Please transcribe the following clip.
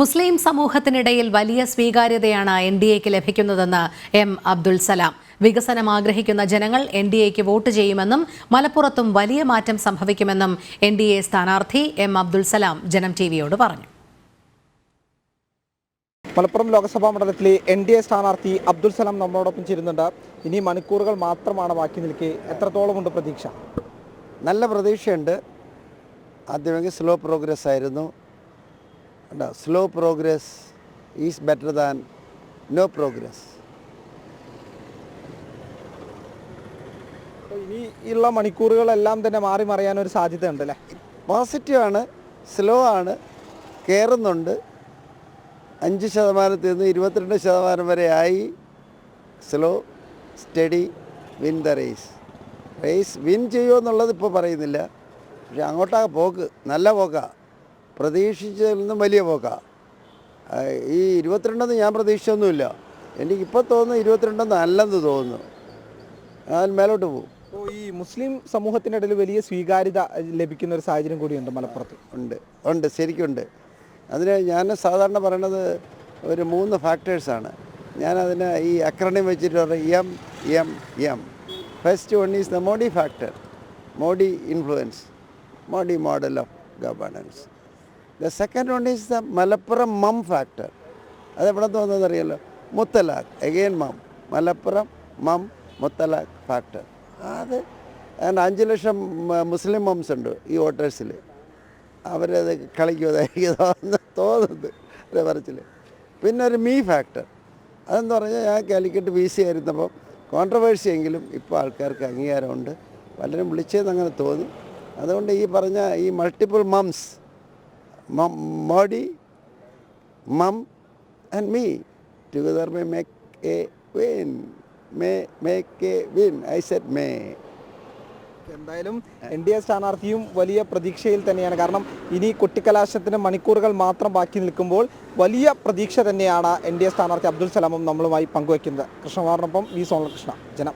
മുസ്ലിം സമൂഹത്തിനിടയിൽ വലിയ സ്വീകാര്യതയാണ് N D എക്ക് ലഭിക്കുന്നതെന്ന് എം അബ്ദുൽ സലാം. വികസനം ആഗ്രഹിക്കുന്ന ജനങ്ങൾ എൻ ഡി എക്ക് വോട്ട് ചെയ്യുമെന്നും മലപ്പുറത്തും വലിയ മാറ്റം സംഭവിക്കുമെന്നും എൻ ഡി എ സ്ഥാനാർത്ഥി എം അബ്ദുൽ സലാം ജനം ടിവിയോട് പറഞ്ഞു. മലപ്പുറം ലോക്സഭാ മണ്ഡലത്തിലെ എൻ ഡി എ സ്ഥാനാർത്ഥി അബ്ദുൽ സലാം നമ്മളോടൊപ്പം ചേരുന്നുണ്ട്. ഇനി മണിക്കൂറുകൾ മാത്രമാണ് ബാക്കി നിൽക്കെ. എത്രത്തോളം ഉണ്ട് പ്രതീക്ഷ? നല്ല പ്രതീക്ഷയുണ്ട്. ആദ്യമെങ്കിൽ സ്ലോ പ്രോഗ്രസ് ആയിരുന്നു. Slow progress is better than no progress ഇനി ഉള്ള മണിക്കൂറുകളെല്ലാം തന്നെ മാറി മറിയാൻ ഒരു സാധ്യത ഉണ്ടല്ലേ പോസിറ്റീവ് പോസിറ്റീവാണ് സ്ലോ ആണ് കയറുന്നുണ്ട് അഞ്ച് ശതമാനത്തിൽ നിന്ന് ഇരുപത്തിരണ്ട് ശതമാനം വരെ ആയി. Slow steady win the race race win ചെയ്യുമോ എന്നുള്ളത് ഇപ്പോൾ പറയുന്നില്ല. പക്ഷെ അങ്ങോട്ടാ പോക്ക് നല്ല പോക്കാ. പ്രതീക്ഷിച്ചതിൽ നിന്നും വലിയ പോക്കാ. ഈ ഇരുപത്തിരണ്ടെന്ന് ഞാൻ പ്രതീക്ഷിച്ചൊന്നുമില്ല. എനിക്കിപ്പോൾ തോന്നുന്നു ഇരുപത്തിരണ്ടെന്ന് അല്ലെന്ന് തോന്നുന്നു. ഞാൻ മേലോട്ട് പോകും അപ്പോൾ ഈ മുസ്ലിം സമൂഹത്തിന്റെ ഇടയിൽ വലിയ സ്വീകാര്യത ലഭിക്കുന്ന ഒരു സാഹചര്യം കൂടിയുണ്ട് മലപ്പുറത്ത്. ഉണ്ട് ഉണ്ട് ശരിക്കുണ്ട്. അതിന് ഞാൻ സാധാരണ പറയണത് ഒരു മൂന്ന് ഫാക്ടേഴ്സാണ് ഞാനതിന് ഈ അക്രണിം വെച്ചിട്ട് പറയാം M M M first one is the Modi factor Modi influence Modi model of governance the second one is the Malappuram mom factor അതെവിടെ തോന്നുന്നറിയാലോ മുത്തലാഖ്. എഗെയിൻ മം മലപ്പുറം മം മുത്തലാഖ് ഫാക്ടർ അത് അതിന്റെ അഞ്ച് ലക്ഷം മുസ്ലിം മംസ് ഉണ്ട് ഈ വോട്ടേഴ്സിൽ അവരത് കളിക്കുമതായിരിക്കും തോന്നുന്നു തോന്നുന്നത് ഒരു പറച്ചിൽ പിന്നെ ഒരു മീ ഫാക്ടർ അതെന്ന് പറഞ്ഞാൽ ഞാൻ കാലിക്കറ്റ് ബി സി ആയിരുന്നപ്പോൾ കോൺട്രവേഴ്സി എങ്കിലും ഇപ്പോൾ ആൾക്കാർക്ക് അംഗീകാരമുണ്ട്. പലരും വിളിച്ചതെന്ന് അങ്ങനെ തോന്നി. അതുകൊണ്ട് ഈ പറഞ്ഞ ഈ multiple moms mom Modi, mom and me together may make a win. May make a win. I said may. എന്തായാലും എൻ ഡി എ സ്ഥാനാർത്ഥിയും വലിയ പ്രതീക്ഷയിൽ തന്നെയാണ് കാരണം ഇനി കൊട്ടിക്കലാശത്തിന് മണിക്കൂറുകൾ മാത്രം ബാക്കി നിൽക്കുമ്പോൾ വലിയ പ്രതീക്ഷ തന്നെയാണ് എൻ ഡി എ സ്ഥാനാർത്ഥി അബ്ദുൽ സലാമും നമ്മളുമായി പങ്കുവയ്ക്കുന്നത് കൃഷ്ണകുമാറിനൊപ്പം വി സോമകൃഷ്ണ ജനം